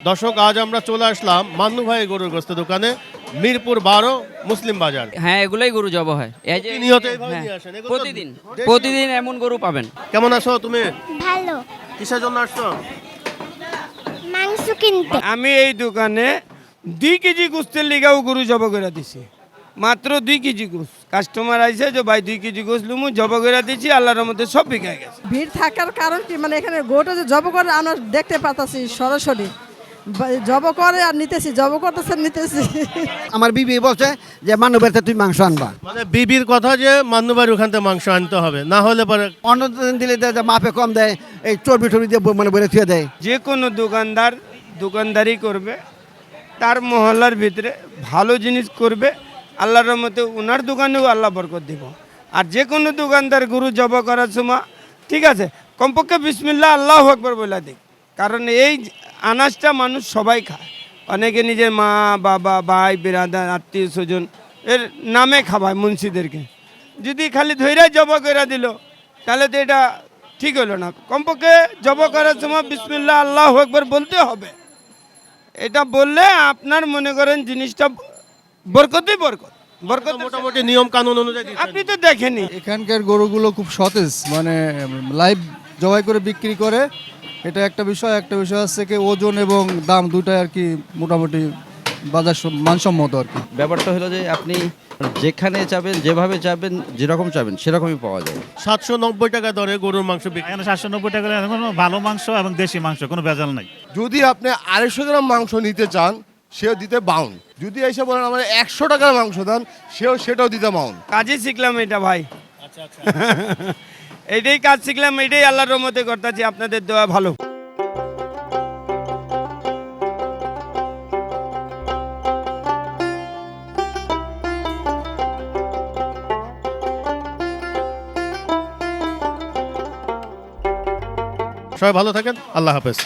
দর্শক আজ আমরা চলে আসলাম মান্নু ভাই গরুর গোস্ত দোকানে মিরপুর বারো মুসলিম বাজার। হ্যাঁ এগুলোই গরু জব হয়। এই যে হ্যাঁ, প্রতিদিন প্রতিদিন এমন গরু পাবেন। কেমন আছো তুমি? ভালো। কিসের জন্য আসছো? মাংস কিনতে। আমি এই দোকানে দুই কেজি গোস্তের লিগাও গরু জব করে দিছি। মাত্র দুই কেজি গোস কাস্টমার আইছে যে ভাই দুই কেজি গোস লুমু জব করে দিছি আল্লাহর মধ্যে সব বিকা গেছে। ভিড় থাকার কারণ কি? মানে এখানে গোটা যে জব করে আমরা দেখতে পাতাছি সরাসরি। জব করে আর নিতেছি জব করতেছে নিতেছি। আমার বিবি বলছে যে মানবের তুই মাংস আনবা। মানে বিবির কথা যে ভাইয়ের ওখান থেকে মাংস আনতে হবে। না হলে পরে অন্য দিন দিলে দেয় মাপে কম দেয়। এই চর্বি টর্বি দিয়ে মানে বেড়ে থুয়ে দেয়। যে কোনো দোকানদার দোকানদারি করবে। তার মহল্লার ভিতরে ভালো জিনিস করবে। আল্লাহর মতে ওনার দোকানেও আল্লাহ বরকত দিব। আর যে কোনো দোকানদার গুরু জব করার সময় ঠিক আছে কমপক্ষে বিসমিল্লা আল্লাহ আকবর বলে দিক। কারণ এই আনাজটা মানুষ সবাই খায়। অনেকে নিজের মা বাবা ভাই বিরাদার আত্মীয় স্বজন এর নামে খাওয়ায় মুন্সিদেরকে। যদি খালি ধৈর্য জব করে দিল তাহলে তো এটা ঠিক হলো না। কমপক্ষে জব করার সময় বিসমিল্লা আল্লাহ একবার বলতে হবে। এটা বললে আপনার মনে করেন জিনিসটা বরকতই বরকত। বরকত মোটামুটি নিয়ম কানুন অনুযায়ী আপনি তো দেখেনি এখানকার গরুগুলো খুব সতেজ মানে লাইভ জবাই করে বিক্রি করে এটা একটা বিষয় একটা বিষয় হচ্ছে কি ওজন এবং দাম দুটাই আর কি মোটামুটি বাজার মানসম্মত আর কি। ব্যাপারটা হলো যে আপনি যেখানে চাবেন যেভাবে চাবেন যেরকম চাবেন সেরকমই পাওয়া যায়। সাতশো নব্বই টাকা দরে গরুর মাংস বিক্রি এখানে সাতশো নব্বই টাকা এখন ভালো মাংস এবং দেশি মাংস কোনো ভেজাল নাই। যদি আপনি আড়াইশো গ্রাম মাংস নিতে চান সেও দিতে বাউন। যদি এসে বলেন আমার একশো টাকার মাংস দেন সেও সেটাও দিতে বাউন। কাজই শিখলাম এটা ভাই। এইটাই কাজ শিখলাম এটাই আল্লাহর রহমতে করতেছি। আপনাদের দেওয়া ভালো। সবাই ভালো থাকেন, আল্লাহ হাফেজ।